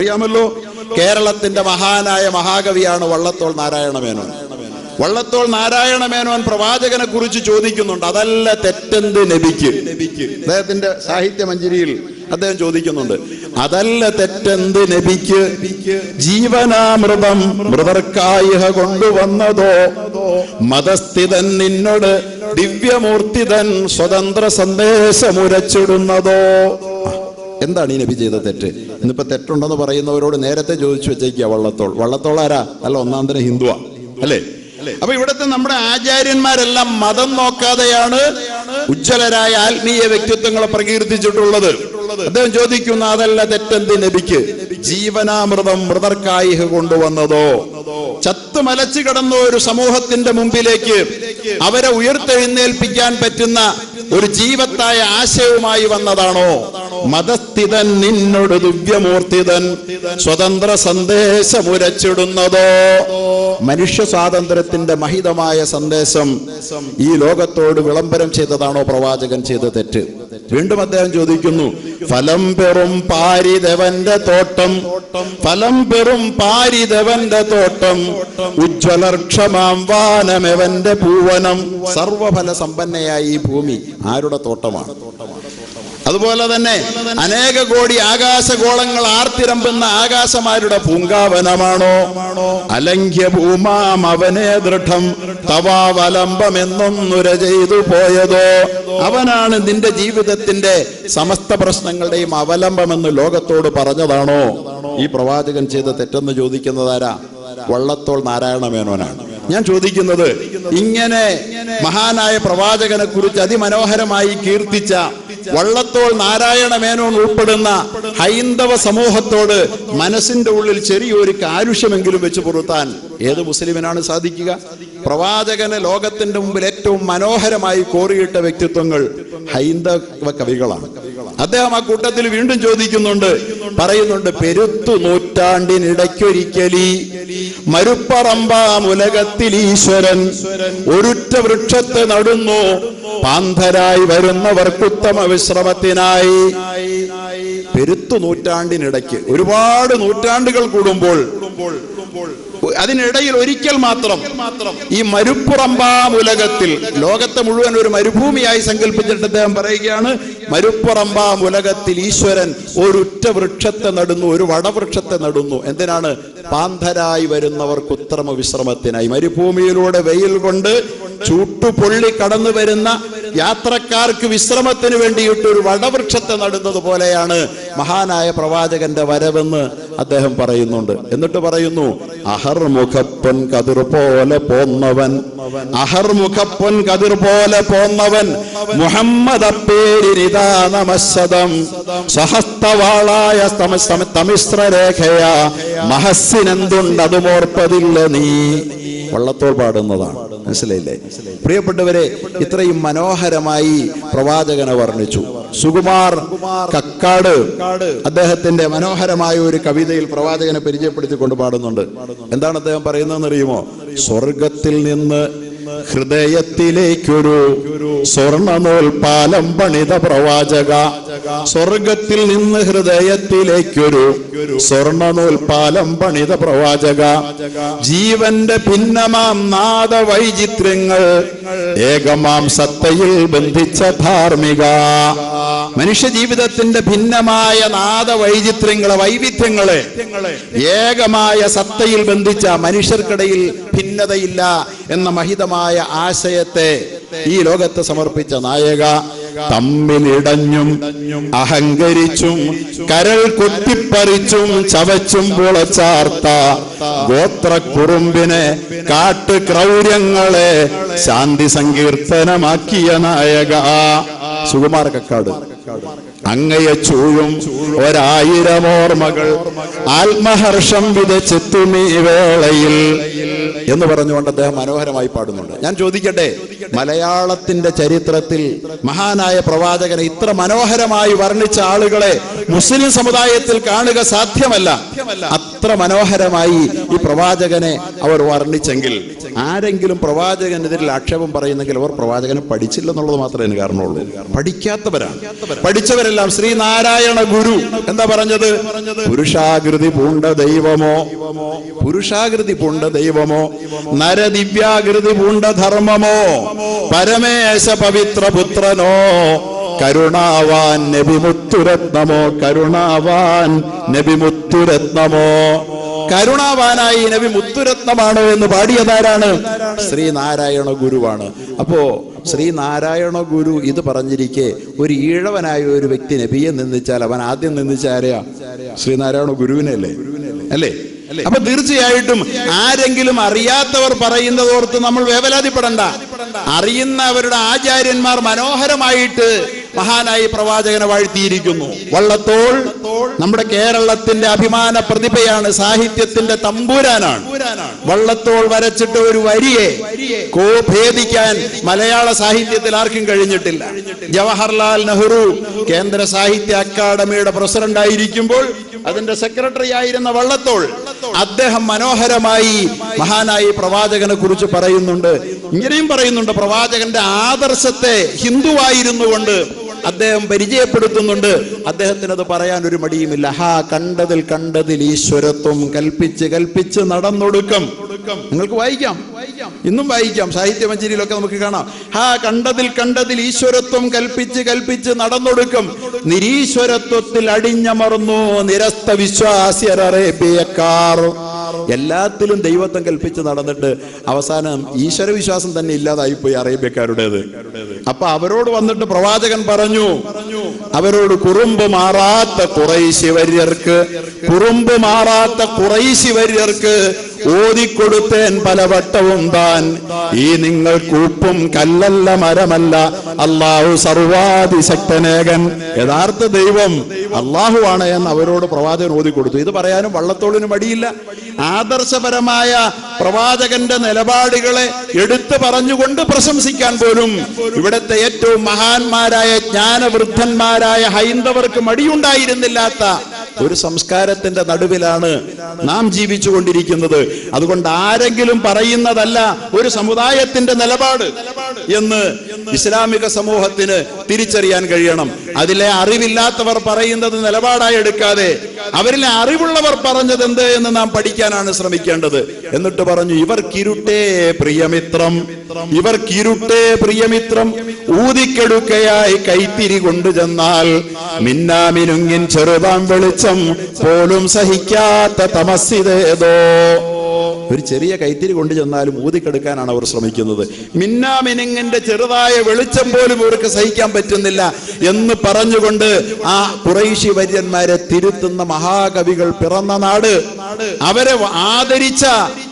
അറിയാമല്ലോ? കേരളത്തിന്റെ മഹാനായ മഹാകവിയാണ് വള്ളത്തോൾ നാരായണ മേനോൻ വള്ളത്തോൾ നാരായണ മേനോൻ പ്രവാചകനെ കുറിച്ച് ചോദിക്കുന്നുണ്ട്. അതല്ല തെറ്റെന്ത് നബിക്ക്? അദ്ദേഹത്തിന്റെ സാഹിത്യ മഞ്ജരിയിൽ അദ്ദേഹം ചോദിക്കുന്നുണ്ട്. അതല്ല തെറ്റെന്ത് നബിക്ക്? ജീവനാമൃതം മൃതർക്കായിഹ കൊണ്ടുവന്നതോ? മതസ്ഥിതൻ നിന്നോട് ദിവ്യമൂർത്തിതൻ സ്വതന്ത്ര സന്ദേശമുരച്ചിടുന്നതോ? എന്താണ് ഈ നബി ചെയ്ത തെറ്റ്? ഇന്നിപ്പോ തെറ്റുണ്ടെന്ന് പറയുന്നവരോട് നേരത്തെ ചോദിച്ചു വെച്ചേക്കുക വള്ളത്തോൾ. വള്ളത്തോൾ ആരാ? അല്ല ഒന്നാം തന്നെ ഹിന്ദുവാ. അല്ലേ? അപ്പൊ ഇവിടുത്തെ നമ്മുടെ ആചാര്യന്മാരെല്ലാം മതം നോക്കാതെയാണ് ഉജ്ജ്വലരായ ആത്മീയ വ്യക്തിത്വങ്ങളെ പ്രകീർത്തിച്ചിട്ടുള്ളത്. അദ്ദേഹം ചോദിക്കുന്ന അതല്ല തെറ്റെന്ത് നബിക്ക്? ജീവനാമൃതം മൃതർക്കായി കൊണ്ടുവന്നതോ? ചത്ത് മലച്ചു കിടന്ന ഒരു സമൂഹത്തിന്റെ മുമ്പിലേക്ക് അവരെ ഉയർത്തെഴുന്നേൽപ്പിക്കാൻ പറ്റുന്ന ഒരു ജീവത്തായ ആശയവുമായി വന്നതാണോ? മതസ്ഥിതൻ നിന്നോട് ദിവ്യമൂർത്തിതൻ സ്വതന്ത്ര സന്ദേശമുരച്ചിടുന്നതോ? മനുഷ്യ സ്വാതന്ത്ര്യത്തിന്റെ മഹിതമായ സന്ദേശം ഈ ലോകത്തോട് വിളംബരം ചെയ്തതാണോ പ്രവാചകൻ ചെയ്ത തെറ്റ്? വീണ്ടും അദ്ദേഹം ചോദിക്കുന്നു ഫലം പെറും പാരിദേവന്റെ തോട്ടം ഫലം പെറും പാരിദേവന്റെ തോട്ടം ഉജ്ജ്വലർക്ഷമാം വാനമെവന്റെ പൂവനം സർവഫല സമ്പന്നയായ ഈ ഭൂമി ആരുടെ തോട്ടമാണ്? അതുപോലെ തന്നെ അനേക കോടി ആകാശഗോളങ്ങൾ ആർത്തിരമ്പുന്ന ആകാശമാരുടെ പൂങ്കാവനമാണോ? അലങ്ക്യ ഭൂമാം അവനെ ദൃഢം തവാവലംബമെന്നൊന്നുര ചെയ്തു പോയതോ? അവനാണ് നിന്റെ ജീവിതത്തിന്റെ സമസ്ത പ്രശ്നങ്ങളുടെയും അവലംബമെന്ന് ലോകത്തോട് പറഞ്ഞതാണോ? ഈ പ്രവാചകൻ ചെയ്ത തെറ്റെന്ന് ചോദിക്കുന്നതാരാ? വള്ളത്തോൾ നാരായണ മേനോനാണ് ഞാൻ ചോദിക്കുന്നത് ഇങ്ങനെ മഹാനായ പ്രവാചകനെ കുറിച്ച് അതിമനോഹരമായി കീർത്തിച്ച വള്ളത്തോൾ നാരായണ മേനോൻ ഉൾപ്പെടുന്ന ഹൈന്ദവ സമൂഹത്തോട് മനസ്സിന്റെ ഉള്ളിൽ ചെറിയൊരു കാരുഷ്യമെങ്കിലും വെച്ച് പുറത്താൻ ഏത് മുസ്ലിമിനാണ് സാധിക്കുക? പ്രവാചകന് ലോകത്തിന്റെ മുമ്പിൽ ഏറ്റവും മനോഹരമായി കോറിയിട്ട വ്യക്തിത്വങ്ങൾ ഹൈന്ദവ കവികളാണ്. അദ്ദേഹം ആ കൂട്ടത്തിൽ വീണ്ടും ചോദിക്കുന്നുണ്ട് പറയുന്നുണ്ട് പെരുത്തു നൂറ്റാണ്ടിനിടയ്ക്കൊരിക്കലി മരുപ്പറമ്പാം മുലകത്തിൽ ഈശ്വരൻ ഒരുറ്റ വൃക്ഷത്തെ നടുന്നു. പാന്തരായി വരുന്നവർക്ക് ഉത്തമ വിശ്രമത്തിനായി. പെരുത്തു നൂറ്റാണ്ടിനിടയ്ക്ക് ഒരുപാട് നൂറ്റാണ്ടുകൾ കൂടുമ്പോൾ അതിനിടയിൽ ഒരിക്കൽ മാത്രം ഈ മരുപ്പുറമ്പാം ഉലകത്തിൽ ലോകത്തെ മുഴുവൻ ഒരു മരുഭൂമിയായി സങ്കല്പിച്ചിട്ട് അദ്ദേഹം പറയുകയാണ് മരുപ്പുറമ്പാം ഉലകത്തിൽ ഈശ്വരൻ ഒരുറ്റ വൃക്ഷത്തെ നടുന്നു ഒരു വടവൃക്ഷത്തെ നടുന്നു. എന്തിനാണ്? പാന്തരായി വരുന്നവർക്ക് ഉത്തമ വിശ്രമത്തിനായി. മരുഭൂമിയിലൂടെ വെയിൽ കൊണ്ട് ചൂട്ടുപൊള്ളി കടന്നു വരുന്ന യാത്രക്കാർക്ക് വിശ്രമത്തിന് വേണ്ടിയിട്ട് ഒരു വടവൃക്ഷത്തെ നടുന്നത് പോലെയാണ് മഹാനായ പ്രവാചകന്റെ വരവെന്ന് അദ്ദേഹം പറയുന്നുണ്ട്. എന്നിട്ട് പറയുന്നു അഹർമുഖപ്പൻ കതിർ പോലെ പോന്നവൻ അഹർമുഖപ്പൻ കതിർ പോലെ പോന്നവൻ മുഹമ്മദ് അപ്പേരിതാ നമസ്സദം സഹസ്തവാളായ തമിശ്രരേഖയാ മഹസ്സിനെന്തുണ്ട് അതുമോർപ്പതില്ല നീ. വള്ളത്തോൾ പാടുന്നതാണ്. മനസ്സിലായില്ലേ? പ്രിയപ്പെട്ടവരെ ഇത്രയും മനോഹരമായി പ്രവാചകനെ വർണിച്ചു. സുകുമാർ കക്കാട് അദ്ദേഹത്തിന്റെ മനോഹരമായ ഒരു കവിതയിൽ പ്രവാചകനെ പരിചയപ്പെടുത്തിക്കൊണ്ട് പാടുന്നുണ്ട്. എന്താണ് അദ്ദേഹം പറയുന്നതെന്ന് അറിയുമോ സ്വർഗത്തിൽ നിന്ന് ഹൃദയത്തിലേക്കൊരു സ്വർണനൂൽ പാലം പണിത പ്രവാചക സ്വർഗത്തിൽ നിന്ന് ഹൃദയത്തിലേക്കൊരു സ്വർണനൂൽ പാലം പണിത പ്രവാചക. ജീവന്റെ ഭിന്നമാം നാദ വൈചിത്രങ്ങൾ ഏകമാം സത്തയിൽ ബന്ധിച്ച ധാർമ്മിക. മനുഷ്യ ജീവിതത്തിന്റെ ഭിന്നമായ നാദ വൈചിത്രങ്ങളെ വൈവിധ്യങ്ങളെ ഏകമായ സത്തയിൽ ബന്ധിച്ച മനുഷ്യർക്കിടയിൽ ഭിന്നതയില്ല എന്ന മഹിതമായ ആശയത്തെ ഈ ലോകത്ത് സമർപ്പിച്ച നായക. തമ്മിലിടഞ്ഞും അഹങ്കരിച്ചും കരൾ കൊത്തിപ്പറിച്ചും ചവച്ചും പുളച്ചാർത്ത ഗോത്രക്കുറുമ്പിനെ കാട്ട് ക്രൗര്യങ്ങളെ ശാന്തി സങ്കീർത്തനമാക്കിയ നായക. സുകുമാർ കക്കാട് അങ്ങയെ ചൂഴും ഒരായിരം ഓർമ്മകൾ. ആത്മഹർഷം വിതച്ചെത്തുമീ വേളയിൽ. എന്ന് പറഞ്ഞുകൊണ്ട് അദ്ദേഹം മനോഹരമായി പാടുന്നുണ്ട്. ഞാൻ ചോദിക്കട്ടെ മലയാളത്തിന്റെ ചരിത്രത്തിൽ മഹാനായ പ്രവാചകനെ ഇത്ര മനോഹരമായി വർണിച്ച ആളുകളെ മുസ്ലിം സമുദായത്തിൽ കാണുക സാധ്യമല്ല. അത്ര മനോഹരമായി ഈ പ്രവാചകനെ അവർ വർണിച്ചെങ്കിൽ ആരെങ്കിലും പ്രവാചകനെതിരിൽ ആക്ഷേപം പറയുന്നെങ്കിൽ അവർ പ്രവാചകനെ പഠിച്ചില്ലെന്നുള്ളത് മാത്രമേ അതിന് കാരണമുള്ളൂ പഠിക്കാത്തവരാണ്. പഠിച്ചവരെല്ലാം ശ്രീനാരായണ ഗുരു. എന്താ പറഞ്ഞത്? പുരുഷാകൃതി പൂണ്ട ദൈവമോ? പുരുഷാകൃതി പൂണ്ട ദൈവമോ? നരദിവ്യാകൃതി പൂണ്ട ധർമ്മമോ? പരമേശ പവിത്ര പുത്രനോ? കരുണാവാൻ നബിമുത്തുരത്നമോ? കരുണാവാൻ നബി മുത്തുരത്നമോ കരുണാവാനായി നബി മുത്തുരത്നമാണ് എന്ന് പാടിയതാരാണ്? ശ്രീനാരായണ ഗുരുവാണ്. അപ്പോ ശ്രീനാരായണ ഗുരു ഇത് പറഞ്ഞിരിക്കെ ഒരു ഈഴവനായ ഒരു വ്യക്തി നബിയെ നിന്ദിച്ചാൽ അവൻ ആദ്യം നിന്ദിച്ച ആരെയാ? ശ്രീനാരായണ ഗുരുവിനല്ലേ? അല്ലേ? അപ്പൊ തീർച്ചയായിട്ടും ആരെങ്കിലും അറിയാത്തവർ പറയുന്നത് ഓർത്ത് നമ്മൾ വേവലാതിപ്പെടണ്ട. അറിയുന്നവരുടെ ആചാര്യന്മാർ മനോഹരമായിട്ട് മഹാനായി പ്രവാചകനെ വാഴ്ത്തിയിരിക്കുന്നു. വള്ളത്തോൾ നമ്മുടെ കേരളത്തിന്റെ അഭിമാന പ്രതിഭയാണ് സാഹിത്യത്തിന്റെ തമ്പൂരാനാണ്. വള്ളത്തോൾ വരച്ചിട്ട് ഒരു വരിയെ കോ ഭേദിക്കാൻ മലയാള സാഹിത്യത്തിൽ ആർക്കും കഴിഞ്ഞിട്ടില്ല. ജവഹർലാൽ നെഹ്റു കേന്ദ്ര സാഹിത്യ അക്കാദമിയുടെ പ്രസിഡന്റ് ആയിരിക്കുമ്പോൾ അതിന്റെ സെക്രട്ടറി ആയിരുന്ന വള്ളത്തോൾ അദ്ദേഹം മനോഹരമായി മഹാനായി പ്രവാചകനെ കുറിച്ച് പറയുന്നുണ്ട്. ഇങ്ങനെയും പറയുന്നുണ്ട്. പ്രവാചകന്റെ ആദർശത്തെ ഹിന്ദുവായിരുന്നു കൊണ്ട് അദ്ദേഹം പരിചയപ്പെടുത്തുന്നുണ്ട്. അദ്ദേഹത്തിന് അത് പറയാൻ ഒരു മടിയുമില്ല. ഹാ കണ്ടതിൽ കണ്ടതിൽ ഈശ്വരത്വം കൽപ്പിച്ച് കൽപ്പിച്ച് നടന്നൊടുക്കം. നിങ്ങൾക്ക് വായിക്കാം. ഇന്നും വായിക്കാം. സാഹിത്യ മഞ്ചരിയിലൊക്കെ നമുക്ക് കാണാം. ഹാ കണ്ടതിൽ കണ്ടതിൽ ഈശ്വരത്വം കൽപ്പിച്ച് കൽപ്പിച്ച് നടന്നൊടുക്കം. നിരീശ്വരത്വത്തിൽ അടിഞ്ഞമർന്നു നിരസ്ത വിശ്വാസ്യർ അറേബ്യക്കാർ എല്ലാത്തിലും ദൈവത്വം കൽപ്പിച്ച് നടന്നിട്ട് അവസാനം ഈശ്വര വിശ്വാസം തന്നെ ഇല്ലാതായിപ്പോയി അറേബ്യക്കാരുടേത്. അപ്പൊ അവരോട് വന്നിട്ട് പ്രവാചകൻ പറഞ്ഞു അവരോട് കുറുമ്പ് മാറാത്ത കുറൈശി വര്യർക്ക് കുറുമ്പ് മാറാത്ത കുറൈശി വര്യർക്ക് ഓതിക്കൊടുത്തേൻ പലവട്ടവും താൻ. ഈ നിങ്ങൾ കൂപ്പും കല്ലല്ല മരമല്ല. അള്ളാഹു സർവാതിശക്തനേകൻ യഥാർത്ഥ ദൈവം അള്ളാഹുവാണ് എന്ന് അവരോട് പ്രവാചകൻ ഓതിക്കൊടുത്തു. ഇത് പറയാനും വള്ളത്തോളിന് മടിയില്ല. ആദർശപരമായ പ്രവാചകന്റെ നിലപാടുകളെ എടുത്തു പറഞ്ഞുകൊണ്ട് പ്രശംസിക്കാൻ പോലും ഇവിടുത്തെ ഏറ്റവും മഹാന്മാരായ ജ്ഞാനവൃദ്ധന്മാരായ ഹൈന്ദവർക്ക് മടിയുണ്ടായിരുന്നില്ലാത്ത ഒരു സംസ്കാരത്തിന്റെ നടുവിലാണ് നാം ജീവിച്ചുകൊണ്ടിരിക്കുന്നത്. അതുകൊണ്ട് ആരെങ്കിലും പറയുന്നതല്ല ഒരു സമുദായത്തിന്റെ നിലപാട് എന്ന് ഇസ്ലാമിക സമൂഹത്തിന് തിരിച്ചറിയാൻ കഴിയണം. അതിലെ അറിവില്ലാത്തവർ പറയുന്നത് നിലപാടായി എടുക്കാതെ അവരിലെ അറിവുള്ളവർ പറഞ്ഞത് എന്ത് എന്ന് നാം പഠിക്കാനാണ് ശ്രമിക്കേണ്ടത്. എന്നിട്ട് പറഞ്ഞു ഇവർക്കിരുട്ടേ പ്രിയമിത്രം ഇവർക്കിരുട്ടേ പ്രിയമിത്രം ഊതിക്കെടുക്കയായി കൈത്തിരി കൊണ്ടുചെന്നാൽ മിന്നാമിനുങ്ങിൻ ചെറുതാം വെളിച്ചം പോലും സഹിക്കാത്ത തമസ്സിതേതോ ഒരു ചെറിയ കൈത്തിരി കൊണ്ടു ചെന്നാലും ഊതിക്കെടുക്കാനാണ് അവർ ശ്രമിക്കുന്നത്. മിന്നാമിനിങ്ങിന്റെ ചെറുതായ വെളിച്ചം പോലും ഇവർക്ക് സഹിക്കാൻ പറ്റുന്നില്ല എന്ന് പറഞ്ഞുകൊണ്ട് ആ കുറൈശി വര്യന്മാരെ തിരുത്തുന്ന മഹാകവികൾ പിറന്ന നാട്. അവരെ ആദരിച്ച